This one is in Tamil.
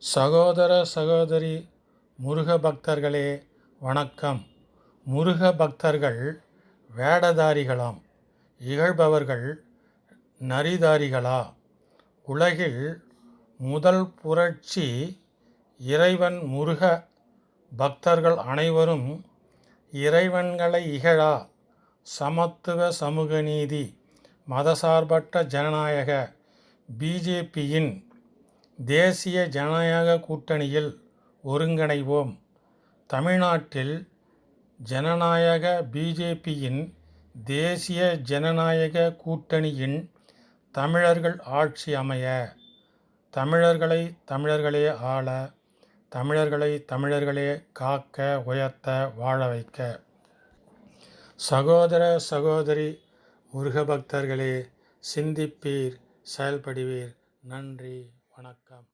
சகோதர சகோதரி முருக பக்தர்களே வணக்கம். முருக பக்தர்கள் வேடதாரிகளாம். இகழ்பவர்கள் நரிதாரிகளா? உலகில் முதல் புரட்சி இறைவன் முருக பக்தர்கள் அனைவரும் இறைவன்களை இகழா. சமத்துவ சமூக நீதி மதசார்பற்ற ஜனநாயக பிஜேபியின் தேசிய ஜனநாயக கூட்டணியில் ஒருங்கிணைவோம். தமிழ்நாட்டில் ஜனநாயக பிஜேபியின் தேசிய ஜனநாயக கூட்டணியின் தமிழர்கள் ஆட்சி அமைய தமிழர்களை தமிழர்களே ஆள தமிழர்களை தமிழர்களே காக்க உயர்த்த வாழ வைக்க. சகோதர சகோதரி முருகபக்தர்களே சிந்திப்பீர் செயல்படுவீர். நன்றி. வணக்கம்.